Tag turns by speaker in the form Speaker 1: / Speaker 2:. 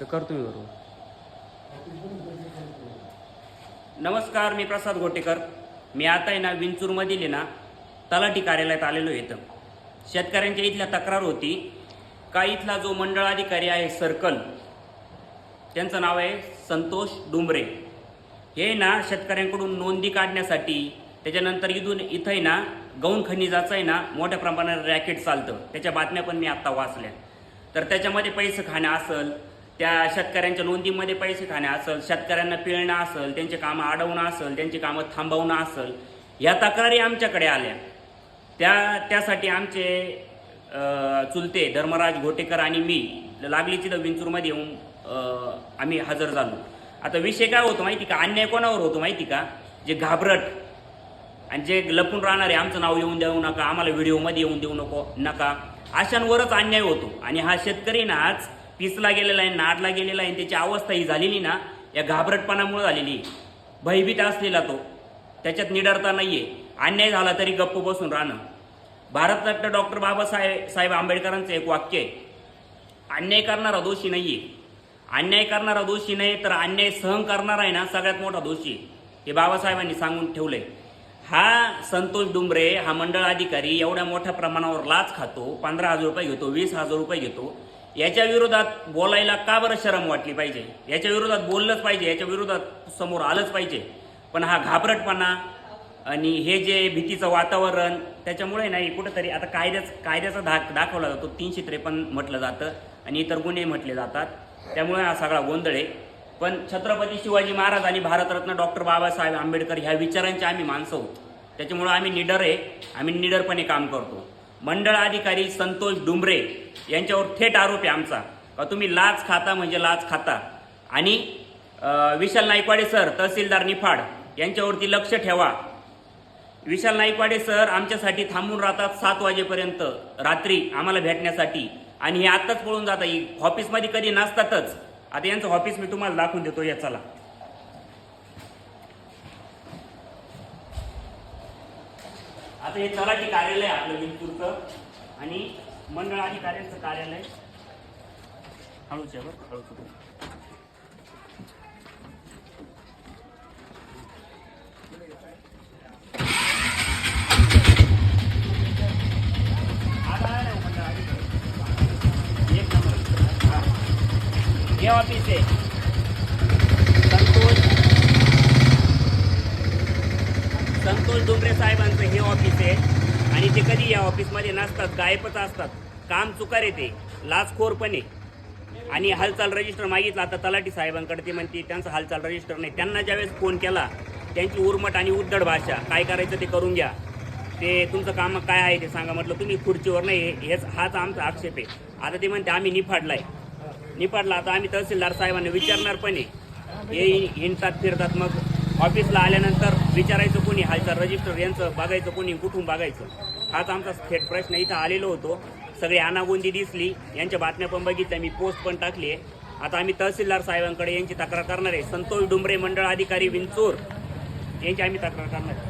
Speaker 1: तर करतो मी बरोबर नमस्कार मी प्रसाद गोटेकर. मी आता आहे ना विंचूरमधील आहे ना तलाठी कार्यालयात आलेलो आहे इथं. शेतकऱ्यांच्या इथल्या तक्रार होती का इथला जो मंडळ अधिकारी आहे सर्कल त्यांचं नाव आहे संतोष डुंबरे. हे ना शेतकऱ्यांकडून नोंदी काढण्यासाठी त्याच्यानंतर इथून इथं आहे ना गौण खनिजाचं आहे ना मोठ्या प्रमाणात रॅकेट चालतं. त्याच्या बातम्या पण मी आत्ता वाचल्या. तर त्याच्यामध्ये पैसे खाणं असेल त्या शेतकऱ्यांच्या नोंदीमध्ये पैसे खाणे असेल शेतकऱ्यांना पिळणं असेल त्यांचे कामं अडवणं असेल त्यांची कामं थांबवणं असेल या तक्रारी आमच्याकडे आल्या. त्या त्यासाठी आमचे चुलते धर्मराज घोटेकर आणि मी लागलीची तर विंचूरमध्ये येऊन आम्ही हजर झालो. आता विषय काय होतो माहिती का? अन्याय कोणावर होतो माहिती का? जे घाबरट आणि जे लपून राहणारे आमचं नाव येऊन देऊ नका आम्हाला व्हिडिओमध्ये येऊन देऊ नको नका. अशांवरच अन्याय होतो. आणि हा शेतकरी ना आज पिसला गेलेला आहे नाडला गेलेला आहे आणि त्याची अवस्था ही झालेली ना या घाबरटपणामुळे झालेली आहे. भयभीत असलेला तो. त्याच्यात निडरता नाही आहे अन्याय झाला तरी गप्प बसून राहणं. भारतरत्न डॉक्टर बाबासाहेब साहेब आंबेडकरांचं एक वाक्य आहे. अन्याय करणारा दोषी नाही आहे अन्याय करणारा दोषी नाही तर अन्याय सहन करणारा आहे ना सगळ्यात मोठा दोषी हे बाबासाहेबांनी सांगून ठेवलंय. हा संतोष डुंबरे हा मंडळ अधिकारी एवढ्या मोठ्या प्रमाणावर लाच खातो पंधरा हजार रुपये घेतो वीस हजार रुपये घेतो. याच्या विरोधात बोलायला का बरं शरम वाटली पाहिजे? याच्या विरोधात बोललंच पाहिजे याच्या विरोधात समोर आलंच पाहिजे. पण हा घाबरटपणा आणि हे जे भीतीचं वातावरण त्याच्यामुळे नाही कुठंतरी आता कायद्याच कायद्याचा धाक दाखवला जातो. तीनशे त्रेपन्न म्हटलं जातं आणि इतर गुन्हे म्हटले जातात. त्यामुळे हा सगळा गोंधळ आहे. पण छत्रपती शिवाजी महाराज आणि भारतरत्न डॉक्टर बाबासाहेब आंबेडकर ह्या विचारांचे आम्ही माणसं आहोत. त्याच्यामुळं आम्ही निडर आहे. आम्ही निडरपणे काम करतो. मंडळ अधिकारी संतोष डुंबरे यांच्यावर थेट आरोप आहे आमचा. का तुम्ही लाच खाता म्हणजे लाच खाता. आणि विशाल नाईकवाडे सर तहसीलदार निफाड यांच्यावरती लक्ष ठेवा. विशाल नाईकवाडे सर आमच्यासाठी थांबून राहतात सात वाजेपर्यंत रात्री आम्हाला भेटण्यासाठी. आणि हे आत्ताच पळून जातात ऑफिसमध्ये कधी नसतातच. आता यांचं ऑफिस मी तुम्हाला दाखवून देतो याचाला आता हे तलाठी कार्यालय आहे आपलं विनपूरचं. आणि मंडळ अधिकाऱ्यांचं कार्यालय. हळूच आहे बरं हळूच एक नंबर. ऑफिस आहे संतोष संतोष डोंगरे साहेबांचं हे ऑफिस आहे. आणि ते कधी या ऑफिसमध्ये नसतात गायबच असतात. काम चुकार येते लाचखोरपणे. आणि हालचाल रजिस्टर मागितलं आता तलाठी साहेबांकडे ते म्हणते त्यांचं हालचाल रजिस्टर नाही. त्यांना ज्यावेळेस फोन केला त्यांची उर्मट आणि उद्धड भाषा काय करायचं ते करून घ्या. ते तुमचं काम काय आहे ते सांगा. म्हटलं तुम्ही खुर्चीवर नाही हे- हेच हाच आमचा आक्षेप आहे. आता ते म्हणते आम्ही निफाडलाय. निफाडला आता आम्ही तहसीलदार साहेबांना विचारणार पण आहे. हे हिंडतात फिरतात मग ऑफिसला आल्यानंतर विचारायचं कोणी हालचाल रजिस्टर यांचं बघायचं कोणी कुठून बघायचं? हाच आमचा थेट प्रश्न. इथं आलेलो होतो. सगळी अनागोंदी दिसली. यांच्या बातम्या पण बघितल्या. मी पोस्ट पण टाकली आहे. आता आम्ही तहसीलदार साहेबांकडे यांची तक्रार करणार आहे. संतोष डुंबरे मंडळ अधिकारी विंचूर. यांची आम्ही तक्रार करणार आहे.